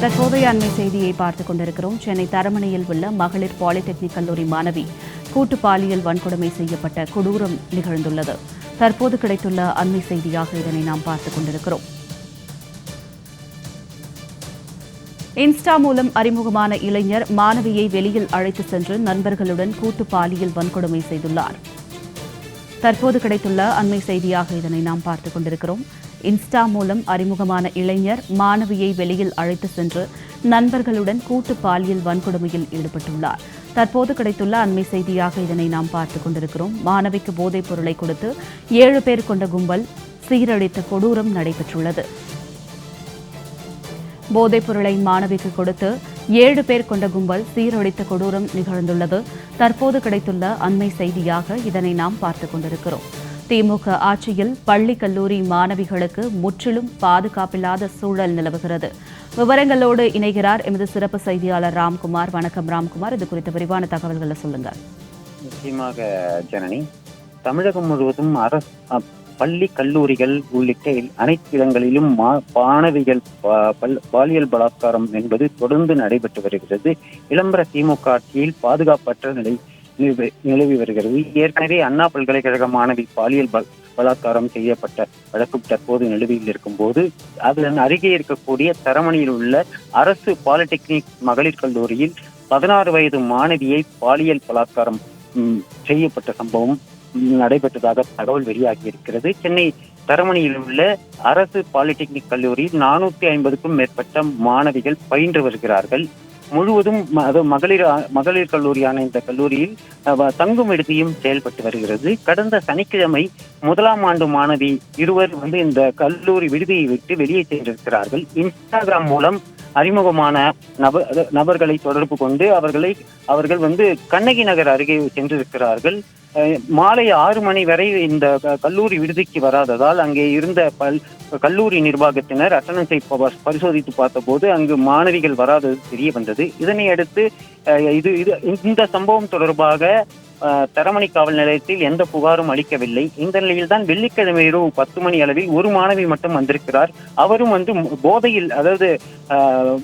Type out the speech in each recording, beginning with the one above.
தற்போதைய அண்மை செய்தியை பார்த்துக் கொண்டிருக்கிறோம். சென்னை தரமணியில் உள்ள மகளிர் பாலிடெக்னிக் கல்லூரி மாணவி கூட்டு பாலியல் வன்கொடுமை செய்யப்பட்ட கொடூரம் நிகழ்ந்துள்ளது. தற்போது கிடைத்துள்ள அண்மை செய்தியாக இதனை நாம் பார்த்துக் கொண்டிருக்கிறோம். இன்ஸ்டா மூலம் அறிமுகமான இளைஞர் மாணவியை வெளியில் அழைத்து சென்று நண்பர்களுடன் கூட்டு பாலியல் வன்கொடுமை செய்துள்ளார். தற்போது கிடைத்துள்ள அண்மை செய்தியாக இதனை நாம் பார்த்துக் கொண்டிருக்கிறோம். இன்ஸ்டா மூலம் அறிமுகமான இளைஞர் மாணவியை வெளியில் அழைத்து சென்று நண்பர்களுடன் கூட்டு பாலியல் வன்கொடுமையில் ஈடுபட்டுள்ளார். தற்போது கிடைத்துள்ள அண்மை செய்தியாக இதனை நாம் பார்த்துக் கொண்டிருக்கிறோம். மாணவிக்கு போதைப் பொருளை கொடுத்து ஏழு பேர் கொண்ட கும்பல் சீரழித்த கொடூரம் நடைபெற்றுள்ளது. போதைப் பொருளை மாணவிக்கு கொடுத்து ஏழு பேர் கொண்ட கும்பல் சீரழித்த கொடூரம் நிகழ்ந்துள்ளது. தற்போது கிடைத்துள்ள அண்மை செய்தியாக இதனை நாம் பார்த்துக் கொண்டிருக்கிறோம். திமுக ஆட்சியில் பள்ளி கல்லூரி மாணவிகளுக்கு முற்றிலும் பாதுகாப்பில்லாத சூழல் நிலவுகிறது. விவரங்களோடு இணைகிறார் எமது சிறப்பு செய்தியாளர் ராம்குமார். வணக்கம் ராம்குமார். இது குறித்த விரிவான தகவல்களை சொல்லுங்க நிச்சயமாக ஜனனி தமிழகம் முழுவதும் அரசு பள்ளி கல்லூரிகள் உள்ளிட்ட அனைத்து இடங்களிலும் மா- மாணவிகள் பல்- பாலியல் பலாத்காரம் என்பது தொடர்ந்து நடைபெற்று வருகிறது. விளம்பர திமுக ஆட்சியில் பாதுகாப்பற்ற நிலை நிலவி- நிலவி வருகிறது. ஏற்கனவே அண்ணா பல்கலைக்கழக மாணவி பாலியல் பலாத்காரம் செய்யப்பட்ட வழக்கு தற்போது நிலுவையில் இருக்கும்போது அதன் அருகே இருக்கக்கூடிய தரமணியில் உள்ள அரசு பாலிடெக்னிக் மகளிர் கல்லூரியில் பதினாறு வயது மாணவியை பாலியல் பலாத்காரம் செய்யப்பட்ட சம்பவம் நடைபெற்றதாக தகவல் வெளியாகி இருக்கிறது சென்னை தரமணியில் உள்ள அரசு பாலிடெக்னிக் கல்லூரியில் நானூத்தி ஐம்பதுக்கும் மேற்பட்ட மாணவிகள் பயின்று வருகிறார்கள். முழுவதும் ம- அது மகளிர் ஆ- மகளிர் கல்லூரியான இந்த கல்லூரியில் தங்கும் விடுதியும் செயல்பட்டு வருகிறது. கடந்த சனிக்கிழமை முதலாம் ஆண்டு மாணவி இருவர் வந்து இந்த கல்லூரி விடுதியை விட்டு வெளியே சென்றிருக்கிறார்கள். இன்ஸ்டாகிராம் மூலம் அறிமுகமான நபர் நபர்களை தொடர்பு கொண்டு அவர்களை அவர்கள் வந்து கண்ணகி நகர் அருகே சென்றிருக்கிறார்கள். மாலை ஆறு மணி வரை இந்த கல்லூரி விடுதிக்கு வராததால் அங்கே இருந்த பல் கல்லூரி நிர்வாகத்தினர் அட்டனன்ஸை ப- பரிசோதித்து பார்த்தபோது அங்கு மாணவிகள் வராதது தெரிய வந்தது. இதனை அடுத்து அஹ், இது இது இந்த சம்பவம் தொடர்பாக தரமணி காவல் நிலையத்தில் எந்த புகாரும் அளிக்கவில்லை. இந்த நிலையில் தான் வெள்ளிக்கிழமை இரவு பத்து மணி அளவில் ஒரு மாணவி மட்டும் வந்திருக்கிறார். அவரும் வந்து போதையில் அதாவது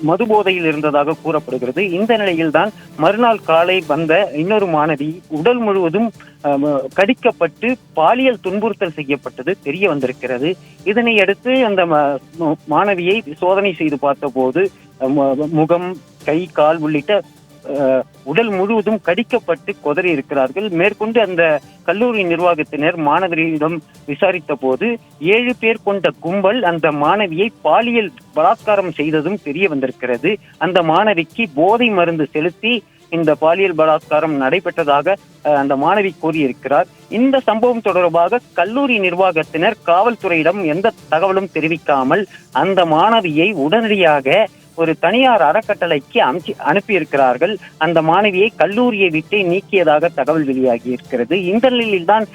மது போதையில் இருந்ததாக கூறப்படுகிறது. இந்த நிலையில் தான் மறுநாள் காலை வந்த இன்னொரு மாணவி உடல் முழுவதும் கடிக்கப்பட்டு பாலியல் துன்புறுத்தல் செய்யப்பட்டது தெரிய வந்திருக்கிறது. இதனை அடுத்து அந்த ம- மாணவியை சோதனை செய்து பார்த்தபோது மு- முகம் கை கால் உள்ளிட்ட உடல் முழுவதும் கடிக்கப்பட்டு கொதறி இருக்கிறார்கள். மேற்கொண்டு அந்த கல்லூரி நிர்வாகத்தினர் மாணவரிடம் விசாரித்த போது ஏழு பேர் கொண்ட கும்பல் அந்த மாணவியை பாலியல் பலாத்காரம் செய்ததும் தெரிய வந்திருக்கிறது. அந்த மாணவிக்கு போதை மருந்து செலுத்தி இந்த பாலியல் பலாத்காரம் நடைபெற்றதாக அந்த மாணவி கூறியிருக்கிறார். இந்த சம்பவம் தொடர்பாக கல்லூரி நிர்வாகத்தினர் காவல்துறையிடம் எந்த தகவலும் தெரிவிக்காமல் அந்த மாணவியை உடனடியாக ஒரு தனியார் அறக்கட்டளைக்கு அனுப்பி அனுப்பியிருக்கிறார்கள். அந்த மாணவியை கல்லூரியை விட்டு நீக்கியதாக தகவல் வெளியாகி இருக்கிறது இந்த நிலையில் தான்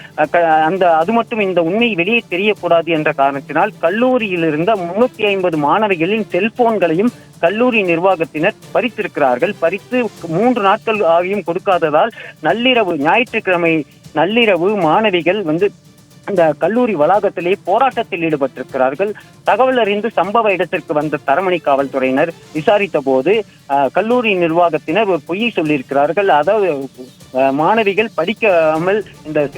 அந்த அது மட்டும் இந்த உண்மை வெளியே தெரியக்கூடாது என்ற காரணத்தினால் கல்லூரியில் இருந்த முன்னூத்தி ஐம்பது மாணவிகளின் செல்போன்களையும் கல்லூரி நிர்வாகத்தினர் பறித்திருக்கிறார்கள். பறித்து மூன்று நாட்கள் ஆகியும் கொடுக்காததால் நள்ளிரவு ஞாயிற்றுக்கிழமை நள்ளிரவு மாணவிகள் வந்து அந்த கல்லூரி வளாகத்திலே போராட்டத்தில் ஈடுபட்டிருக்கிறார்கள். தகவல் அறிந்து சம்பவ இடத்திற்கு வந்த தரமணி காவல்துறையினர் விசாரித்த போது கல்லூரி நிர்வாகத்தினர் ஒரு பொய்யை சொல்லியிருக்கிறார்கள். அதாவது மாணவிகள் படிக்காமல் இந்த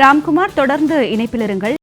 ராம்குமார் தொடர்ந்து இணைப்பில் இருங்கள்.